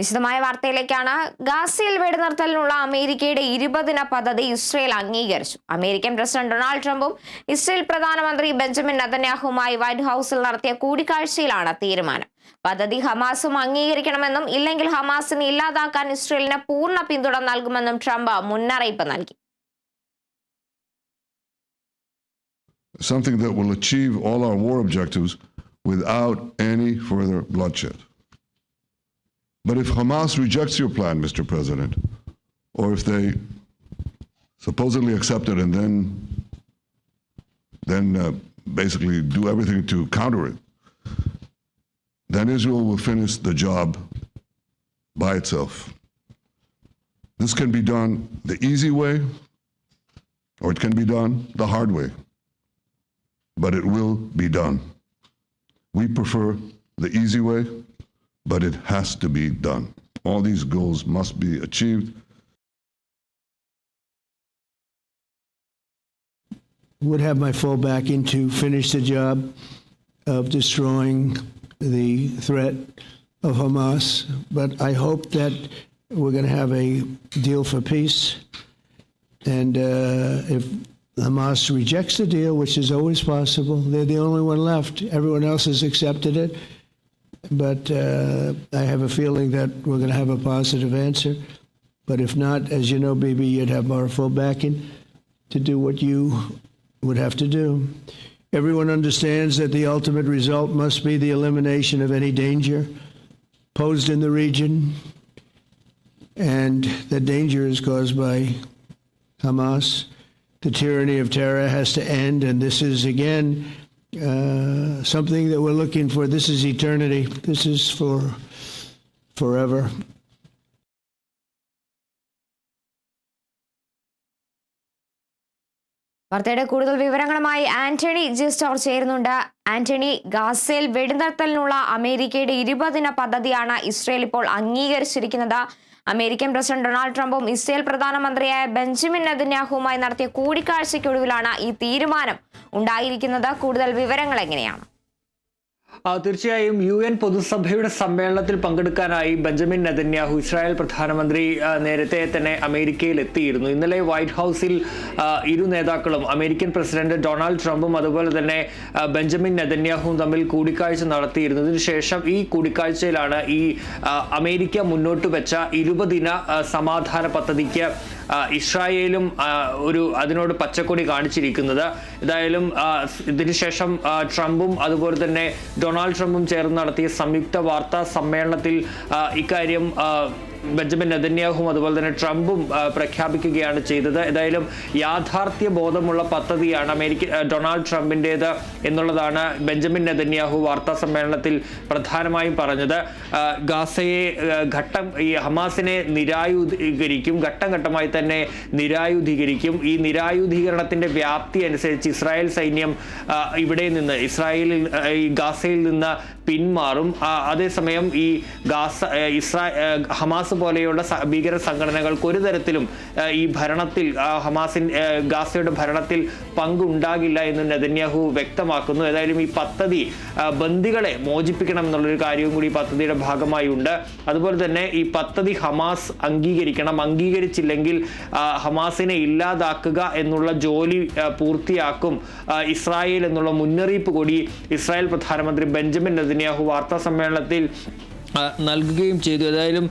വിശദമായ വാർത്തയിലേക്കാണ് ഗാസയിൽ വെടിനിർത്തലിനുള്ള അമേരിക്കയുടെ ഇരുപതിന പദ്ധതി ഇസ്രയേൽ അംഗീകരിച്ചു. അമേരിക്കൻ പ്രസിഡന്റ് ഡൊണാൾഡ് ട്രംപും ഇസ്രയേൽ പ്രധാനമന്ത്രി ബെഞ്ചമിൻ നതന്യാഹുമായി വൈറ്റ് ഹൌസിൽ നടത്തിയ കൂടിക്കാഴ്ചയിലാണ് തീരുമാനം. പദ്ധതി ഹമാസും അംഗീകരിക്കണമെന്നും ഇല്ലെങ്കിൽ ഹമാസിനെ ഇല്ലാതാക്കാൻ ഇസ്രയേലിന് പൂർണ പിന്തുണ നൽകുമെന്നും ട്രംപ് മുന്നറിയിപ്പ് നൽകി. Something that will achieve all our war objectives without any further bloodshed. But if Hamas rejects your plan, Mr. President, or if they supposedly accept it and then then uh, basically do everything to counter it, then Israel will finish the job by itself. This can be done the easy way, or it can be done the hard way but it will be done. We prefer the easy way, but it has to be done. All these goals must be achieved. would have my full backing to finish the job of destroying the threat of Hamas. But I hope that we're going to have a deal for peace. And uh, if Hamas rejects the deal, which is always possible, they're the only one left. Everyone else has accepted it. But uh, I have a feeling that we're going to have a positive answer. But if not, as you know, BB, you'd have our full backing to do what you would have to do. Everyone understands that the ultimate result must be the elimination of any danger posed in the region, and the danger is caused by Hamas. The tyranny of terror has to end, and this is again uh, something that we're looking for. This is eternity. This is for forever. വാർത്തയുടെ കൂടുതൽ വിവരങ്ങളുമായി ആന്റണി ജിസ്റ്റോർ ചേരുന്നുണ്ട്. ആന്റണി ഗാസേൽ വെടിനിർത്തലിനുള്ള അമേരിക്കയുടെ ഇരുപതിന പദ്ധതിയാണ് Israel ഇപ്പോൾ അംഗീകരിച്ചിരിക്കുന്നത്. American president Donald ട്രംപും Israel പ്രധാനമന്ത്രിയായ ബെഞ്ചമിൻ നെതന്യാഹുവുമായി നടത്തിയ കൂടിക്കാഴ്ചയ്ക്കൊടുവിലാണ് ഈ തീരുമാനം ഉണ്ടായിരിക്കുന്നത്. കൂടുതൽ വിവരങ്ങൾ എങ്ങനെയാണ്? തീർച്ചയായും യു എൻ പൊതുസഭയുടെ സമ്മേളനത്തിൽ പങ്കെടുക്കാനായി ബെഞ്ചമിൻ നെതന്യാഹു ഇസ്രായേൽ പ്രധാനമന്ത്രി നേരത്തെ തന്നെ അമേരിക്കയിൽ എത്തിയിരുന്നു. ഇന്നലെ വൈറ്റ് ഹൗസിൽ ഇരു നേതാക്കളും അമേരിക്കൻ പ്രസിഡന്റ് ഡൊണാൾഡ് ട്രംപും അതുപോലെ തന്നെ ബെഞ്ചമിൻ നെതന്യാഹുവും തമ്മിൽ കൂടിക്കാഴ്ച നടത്തിയിരുന്നതിന് ശേഷം ഈ കൂടിക്കാഴ്ചയിലാണ് ഈ അമേരിക്ക മുന്നോട്ട് വെച്ച ഇരുപതിന സമാധാന പദ്ധതിക്ക് ഇസ്രായേലും ഒരു അതിനോട് പച്ചക്കൊടി കാണിച്ചിരിക്കുന്നത്. ഏതായാലും ഇതിനുശേഷം ട്രംപും അതുപോലെ തന്നെ ഡൊണാൾഡ് ട്രംപും ചേർന്ന് നടത്തിയ സംയുക്ത വാർത്താ സമ്മേളനത്തിൽ ഇക്കാര്യം ബെഞ്ചമിൻ നെതന്യാഹും അതുപോലെ തന്നെ ട്രംപും പ്രഖ്യാപിക്കുകയാണ് ചെയ്തത്. ഏതായാലും യാഥാർത്ഥ്യ ബോധമുള്ള പദ്ധതിയാണ് അമേരിക്ക ഡൊണാൾഡ് ട്രംപിന്റേത് എന്നുള്ളതാണ് ബെഞ്ചമിൻ നെതന്യാഹു വാർത്താ സമ്മേളനത്തിൽ പ്രധാനമായും പറഞ്ഞത്. ഗാസയെ ഘട്ടം ഈ ഹമാസിനെ നിരായുധീകരിക്കും ഘട്ടം ഘട്ടമായി തന്നെ നിരായുധീകരിക്കും. ഈ നിരായുധീകരണത്തിന്റെ വ്യാപ്തി അനുസരിച്ച് ഇസ്രായേൽ സൈന്യം ഇവിടെ നിന്ന് ഇസ്രായേലിൽ ഈ ഗാസയിൽ നിന്ന് പിന്മാറും. അതേസമയം ഈ ഗാസ ഇസ്രാ ഹമാസ് പോലെയുള്ള ഭീകര സംഘടനകൾക്ക് ഒരു തരത്തിലും ഈ ഭരണത്തിൽ ഹമാസിൻ ഗാസയുടെ ഭരണത്തിൽ പങ്കുണ്ടാകില്ല എന്ന് നെതന്യാഹു വ്യക്തമാക്കുന്നു. ഏതായാലും ഈ പദ്ധതി ബന്ദികളെ മോചിപ്പിക്കണം എന്നുള്ളൊരു കാര്യവും കൂടി ഈ പദ്ധതിയുടെ ഭാഗമായി ഉണ്ട് അതുപോലെ തന്നെ ഈ പദ്ധതി ഹമാസ് അംഗീകരിക്കണം. അംഗീകരിച്ചില്ലെങ്കിൽ ഹമാസിനെ ഇല്ലാതാക്കുക എന്നുള്ള ജോലി പൂർത്തിയാക്കും ഇസ്രായേൽ എന്നുള്ള മുന്നറിയിപ്പ് കൂടി ഇസ്രായേൽ പ്രധാനമന്ത്രി ബെഞ്ചമിൻ നെതന്യാഹു വാർത്താ സമ്മേളനത്തിൽ നൽകുകയും ചെയ്തു. ഏതായാലും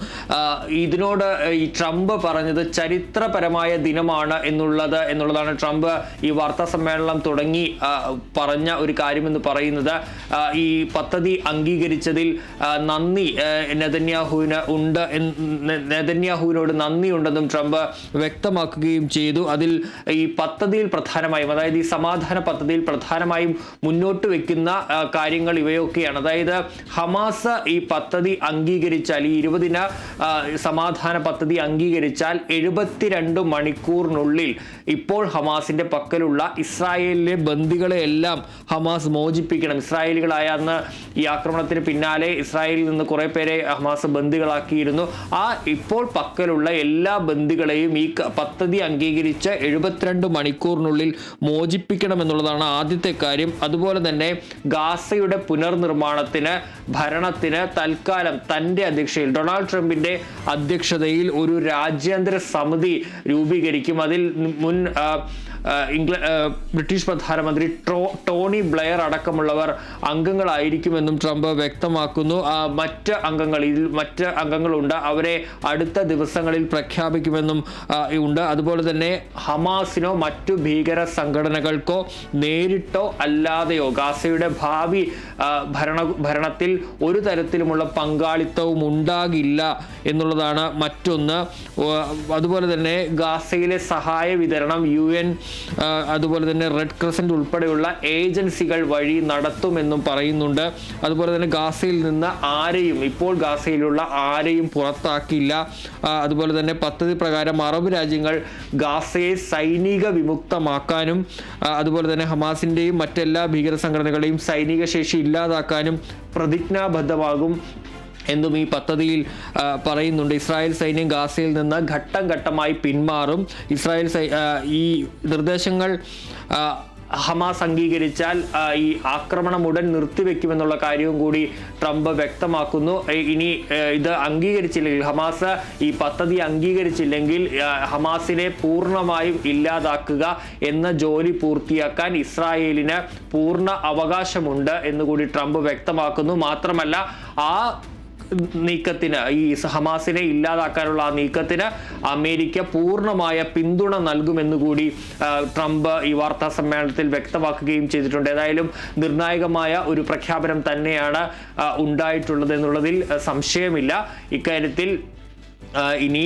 ഇതിനോട് ഈ ട്രംപ് പറഞ്ഞത് ചരിത്രപരമായ ദിനമാണ് എന്നുള്ളത് എന്നുള്ളതാണ് ട്രംപ് ഈ വാർത്താ സമ്മേളനം തുടങ്ങി പറഞ്ഞ ഒരു കാര്യമെന്ന് പറയുന്നത്. ഈ പദ്ധതി അംഗീകരിച്ചതിൽ നന്ദി നെതന്യാഹുവിന് ഉണ്ട് നെതന്യാഹുവിനോട് നന്ദിയുണ്ടെന്നും ട്രംപ് വ്യക്തമാക്കുകയും ചെയ്തു. അതിൽ ഈ പദ്ധതിയിൽ പ്രധാനമായും അതായത് ഈ സമാധാന പദ്ധതിയിൽ പ്രധാനമായും മുന്നോട്ട് വെക്കുന്ന കാര്യങ്ങൾ ഇവയൊക്കെയാണ്. അതായത് ഹമാസ് ഈ പദ്ധതി അംഗീകരിച്ചാൽ ഈ ഇരുപതിന സമാധാന പദ്ധതി അംഗീകരിച്ചാൽ എഴുപത്തിരണ്ട് മണിക്കൂറിനുള്ളിൽ ഇപ്പോൾ ഹമാസിന്റെ പക്കലുള്ള ഇസ്രായേലിലെ ബന്ദികളെ എല്ലാം ഹമാസ് മോചിപ്പിക്കണം. ഇസ്രായേലികളായ അന്ന് ഈ ആക്രമണത്തിന് പിന്നാലെ ഇസ്രായേലിൽ നിന്ന് കുറെ പേരെ ഹമാസ് ബന്ദികളാക്കിയിരുന്നു. ആ ഇപ്പോൾ പക്കലുള്ള എല്ലാ ബന്ദികളെയും ഈ പദ്ധതി അംഗീകരിച്ച് എഴുപത്തിരണ്ട് മണിക്കൂറിനുള്ളിൽ മോചിപ്പിക്കണം എന്നുള്ളതാണ് ആദ്യത്തെ കാര്യം. അതുപോലെ തന്നെ ഗാസയുടെ പുനർനിർമ്മാണത്തിന് ഭരണത്തിന് തൽക്കാലം തൽക്കാലം തന്റെ അധ്യക്ഷയിൽ ഡൊണാൾഡ് ട്രംപിന്റെ അധ്യക്ഷതയിൽ ഒരു രാജ്യാന്തര സമിതി രൂപീകരിക്കും. അതിൽ മുൻ ബ്രിട്ടീഷ് പ്രധാനമന്ത്രി ട്രോ ടോണി ബ്ലെയർ അടക്കമുള്ളവർ അംഗങ്ങളായിരിക്കുമെന്നും ട്രംപ് വ്യക്തമാക്കുന്നു. മറ്റ് അംഗങ്ങൾ ഇതിൽ മറ്റ് അംഗങ്ങളുണ്ട്. അവരെ അടുത്ത ദിവസങ്ങളിൽ പ്രഖ്യാപിക്കുമെന്നും ഉണ്ട്. അതുപോലെ തന്നെ ഹമാസിനോ മറ്റു ഭീകര സംഘടനകൾക്കോ നേരിട്ടോ അല്ലാതെയോ ഗാസയുടെ ഭാവി ഭരണ ഭരണത്തിൽ ഒരു തരത്തിലുമുള്ള പങ്കാളിത്തവും ഉണ്ടാകില്ല എന്നുള്ളതാണ് മറ്റൊന്ന്. അതുപോലെ തന്നെ ഗാസയിലെ സഹായ വിതരണം യു എൻ അതുപോലെ തന്നെ റെഡ് ക്രസന്റ് ഉൾപ്പെടെയുള്ള ഏജൻസികൾ വഴി നടത്തുമെന്നും പറയുന്നുണ്ട്. അതുപോലെ തന്നെ ഗാസയിൽ നിന്ന് ആരെയും ഇപ്പോൾ ഗാസയിലുള്ള ആരെയും പുറത്താക്കില്ല അതുപോലെ തന്നെ പദ്ധതി പ്രകാരം അറബ് രാജ്യങ്ങൾ ഗാസയെ സൈനിക വിമുക്തമാക്കാനും അതുപോലെ തന്നെ ഹമാസിന്റെയും മറ്റെല്ലാ ഭീകര സംഘടനകളെയും സൈനിക ശേഷി ഇല്ലാതാക്കാനും പ്രതിജ്ഞാബദ്ധമാകും. എന്നും ഈ പദ്ധതിയിൽ പറയുന്നുണ്ട്. ഇസ്രായേൽ സൈന്യം ഗാസയിൽ നിന്ന് ഘട്ടം ഘട്ടമായി പിന്മാറും. ഇസ്രായേൽ ഈ നിർദ്ദേശങ്ങൾ ഹമാസ് അംഗീകരിച്ചാൽ ഈ ആക്രമണം ഉടൻ നിർത്തിവെക്കുമെന്നുള്ള കാര്യവും കൂടി ട്രംപ് വ്യക്തമാക്കുന്നു. ഇനി ഇത് അംഗീകരിച്ചില്ലെങ്കിൽ ഹമാസ് ഈ പദ്ധതി അംഗീകരിച്ചില്ലെങ്കിൽ ഹമാസിനെ പൂർണമായും ഇല്ലാതാക്കുക എന്ന ജോലി പൂർത്തിയാക്കാൻ ഇസ്രായേലിന് പൂർണ അവകാശമുണ്ട് എന്നുകൂടി ട്രംപ് വ്യക്തമാക്കുന്നു. മാത്രമല്ല ആ നീക്കത്തിന് ഈ ഹമാസിനെ ഇല്ലാതാക്കാനുള്ള ആ നീക്കത്തിന് അമേരിക്ക പൂർണമായ പിന്തുണ നൽകുമെന്ന് കൂടി ട്രംപ് ഈ വാർത്താ സമ്മേളനത്തിൽ വ്യക്തമാക്കുകയും ചെയ്തിട്ടുണ്ട്. ഏതായാലും നിർണായകമായ ഒരു പ്രഖ്യാപനം തന്നെയാണ് ഉണ്ടായിട്ടുള്ളത് എന്നുള്ളതിൽ സംശയമില്ല. ഇക്കാര്യത്തിൽ ഇനി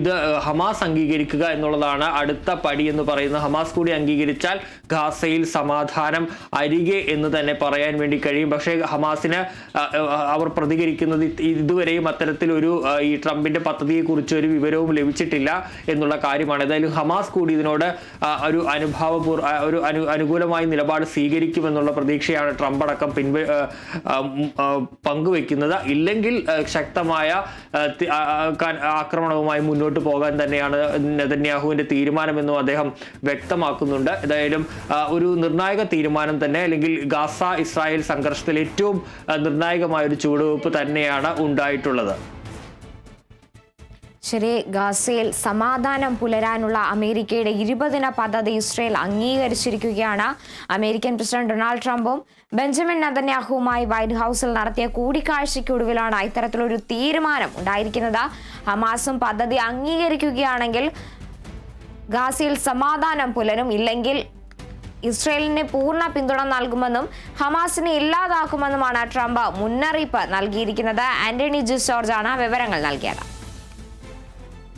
ഇത് ഹമാസ് അംഗീകരിക്കുക എന്നുള്ളതാണ് അടുത്ത പടി എന്ന് പറയുന്നത്. ഹമാസ് കൂടി അംഗീകരിച്ചാൽ ഗാസയിൽ സമാധാനം അരികെ എന്ന് തന്നെ പറയാൻ വേണ്ടി കഴിയും. പക്ഷേ ഹമാസിന് അവർ പ്രതികരിക്കുന്നത് ഇത് ഇതുവരെയും അത്തരത്തിലൊരു ഈ ട്രംപിന്റെ പദ്ധതിയെക്കുറിച്ച് ഒരു വിവരവും ലഭിച്ചിട്ടില്ല എന്നുള്ള കാര്യമാണ്. ഏതായാലും ഹമാസ് കൂടി ഇതിനോട് ഒരു അനുഭാവപൂർ ഒരു അനു അനുകൂലമായ നിലപാട് സ്വീകരിക്കുമെന്നുള്ള പ്രതീക്ഷയാണ് ട്രംപ് അടക്കം പിൻവ പങ്കുവെക്കുന്നത്. ഇല്ലെങ്കിൽ ശക്തമായ ആക്രമണവുമായി മുന്നോട്ട് പോകാൻ തന്നെയാണ് നെതന്യാഹുവിന്റെ തീരുമാനമെന്നും അദ്ദേഹം വ്യക്തമാക്കുന്നുണ്ട്. ഏതായാലും ഒരു നിർണായക തീരുമാനം തന്നെ അല്ലെങ്കിൽ ഗാസ ഇസ്രായേൽ സംഘർഷത്തിൽ ഏറ്റവും നിർണായകമായ ഒരു ചുവടുവയ്പ് തന്നെയാണ് ഉണ്ടായിട്ടുള്ളത്. ശരി ഗാസയിൽ സമാധാനം പുലരാനുള്ള അമേരിക്കയുടെ ഇരുപതിന പദ്ധതി ഇസ്രയേൽ അംഗീകരിച്ചിരിക്കുകയാണ്. അമേരിക്കൻ പ്രസിഡന്റ് ഡൊണാൾഡ് ട്രംപും ബെഞ്ചമിൻ നതന്യാഹുവുമായി വൈറ്റ് ഹൗസിൽ നടത്തിയ കൂടിക്കാഴ്ചയ്ക്കൊടുവിലാണ് ഇത്തരത്തിലൊരു തീരുമാനം ഉണ്ടായിരിക്കുന്നത്. ഹമാസും പദ്ധതി അംഗീകരിക്കുകയാണെങ്കിൽ ഗാസയിൽ സമാധാനം പുലരും ഇല്ലെങ്കിൽ ഇസ്രയേലിന് പൂർണ പിന്തുണ നൽകുമെന്നും ഹമാസിനെ ഇല്ലാതാക്കുമെന്നുമാണ് ട്രംപ് മുന്നറിയിപ്പ് നൽകിയിരിക്കുന്നത്. ആന്റണി ജിസ് ജോർജാണ് വിവരങ്ങൾ നൽകിയത്.